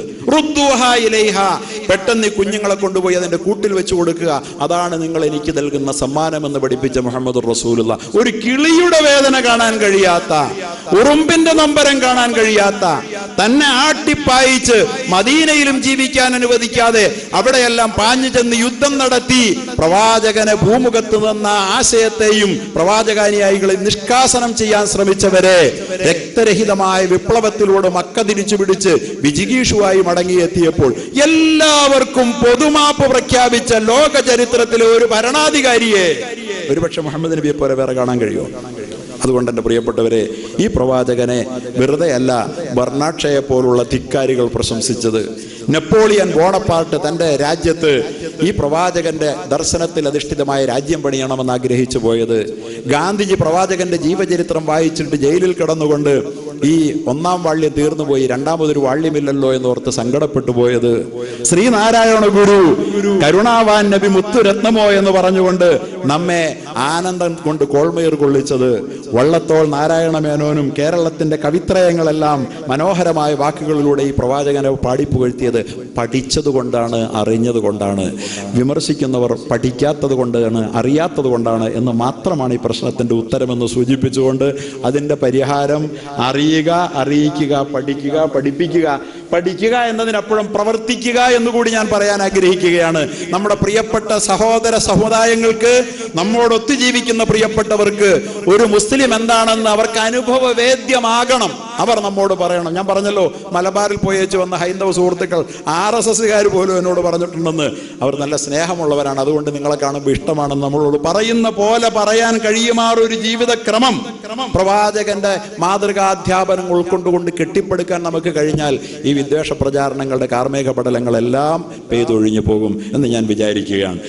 പെട്ടെന്ന് ഈ കുഞ്ഞുങ്ങളെ കൊണ്ടുപോയി അതിന്റെ കൂട്ടിൽ വെച്ച് കൊടുക്കുക. അതാണ് നിങ്ങൾ എനിക്ക് നൽകുന്ന സമ്മാനം എന്ന് പഠിപ്പിച്ച മുഹമ്മദ് റസൂലുള്ള. ഒരു കിളിയുടെ വേദന കാണാൻ കഴിയാത്ത ഉറുമ്പിന്റെ നമ്പരം കാണാൻ കഴിയാത്ത തന്നെ ആട്ടിപ്പായിച്ച് മദീനയിലും ജീവിക്കാൻ അനുവദിക്കാതെ അവിടെയെല്ലാം പാഞ്ഞു ചെന്ന് യുദ്ധം നടത്തി പ്രവാചകനെ ഭൂമുഖത്ത് നിന്ന ആശയത്തെയും പ്രവാചകാനുയായികളെ നിഷ്കാസനം ചെയ്യാൻ ശ്രമിച്ചവരെ രക്തരഹിതമായ വിപ്ലവത്തിലൂടെ മക്ക തിരിച്ചു പിടിച്ച് വിജിഗീഷുവായി മടങ്ങിയെത്തിയപ്പോൾ എല്ലാവർക്കും പൊതുമാപ്പ് പ്രഖ്യാപിച്ച ലോക ചരിത്രത്തിലെ ഒരു ഭരണാധികാരിയെ ഒരുപക്ഷെ മുഹമ്മദ് നബിയെ പോലെ വേറെ കാണാൻ കഴിയുമോ? അതുകൊണ്ട് എന്റെ പ്രിയപ്പെട്ടവരെ ഈ പ്രവാചകനെ വെറുതെയല്ല ബർണാക്ഷയെ പോലുള്ള ധിക്കാരികൾ പ്രശംസിച്ചത്. നെപ്പോളിയൻ ബോണപ്പാർട്ട് തന്റെ രാജ്യത്ത് ഈ പ്രവാചകന്റെ ദർശനത്തിൽ അധിഷ്ഠിതമായ രാജ്യം പണിയണമെന്ന് ആഗ്രഹിച്ചു പോയത്. ഗാന്ധിജി പ്രവാചകന്റെ ജീവചരിത്രം വായിച്ചിട്ട് ജയിലിൽ കിടന്നുകൊണ്ട് ഈ ഒന്നാം വാള്യം തീർന്നുപോയി രണ്ടാമതൊരു വാള്യമില്ലല്ലോ എന്നോർത്ത് സങ്കടപ്പെട്ടു പോയത്. ശ്രീനാരായണ ഗുരു കരുണാവാൻ നബി മുത്തുരത്നമോ എന്ന് പറഞ്ഞുകൊണ്ട് നമ്മെ ആനന്ദം കൊണ്ട് കോൾമയർ കൊള്ളിച്ചത് വള്ളത്തോൾ നാരായണ മേനോനും കേരളത്തിന്റെ കവിത്രയങ്ങളെല്ലാം മനോഹരമായ വാക്കുകളിലൂടെ ഈ പ്രവാചകനെ പാടിപ്പുകഴ്ത്തിയത് പഠിച്ചത് കൊണ്ടാണ് അറിഞ്ഞത് കൊണ്ടാണ് വിമർശിക്കുന്നവർ പഠിക്കാത്തത് കൊണ്ടാണ് അറിയാത്തത് കൊണ്ടാണ് എന്ന് മാത്രമാണ് ഈ പ്രശ്നത്തിന്റെ ഉത്തരമെന്ന് സൂചിപ്പിച്ചുകൊണ്ട് അതിന്റെ പരിഹാരം അറിയുക അറിയിക്കുക പഠിക്കുക പഠിപ്പിക്കുക പഠിക്കുക എന്നതിനപ്പുറം പ്രവർത്തിക്കുക എന്നുകൂടി ഞാൻ പറയാൻ ആഗ്രഹിക്കുകയാണ്. നമ്മുടെ പ്രിയപ്പെട്ട സഹോദര സമുദായങ്ങൾക്ക് നമ്മോടൊത്തു ജീവിക്കുന്ന പ്രിയപ്പെട്ടവർക്ക് ഒരു മുസ്ലിം എന്താണെന്ന് അവർക്ക് അനുഭവവേദ്യമാകണം. അവർ നമ്മോട് പറയണം. ഞാൻ പറഞ്ഞല്ലോ മലബാറിൽ പോയേച്ച് വന്ന ഹൈന്ദവ സുഹൃത്തുക്കൾ ആർ എസ് എസ്സുകാർ പോലും എന്നോട് പറഞ്ഞിട്ടുണ്ടെന്ന്. അവർ നല്ല സ്നേഹമുള്ളവരാണ്. അതുകൊണ്ട് നിങ്ങളെ കാണുമ്പോൾ ഇഷ്ടമാണെന്ന് നമ്മളോട് പറയുന്ന പോലെ പറയാൻ കഴിയുമാറൊരു ജീവിതക്രമം. പ്രവാചകന്റെ മാതൃകാധ്യാപനം ഉൾക്കൊണ്ടുകൊണ്ട് കെട്ടിപ്പടുക്കാൻ നമുക്ക് കഴിഞ്ഞാൽ ഈ വിദ്വേഷ പ്രചാരണങ്ങളുടെ കാർമേഘ പടലങ്ങളെല്ലാം പെയ്തൊഴിഞ്ഞു പോകും എന്ന് ഞാൻ വിചാരിക്കുകയാണ്.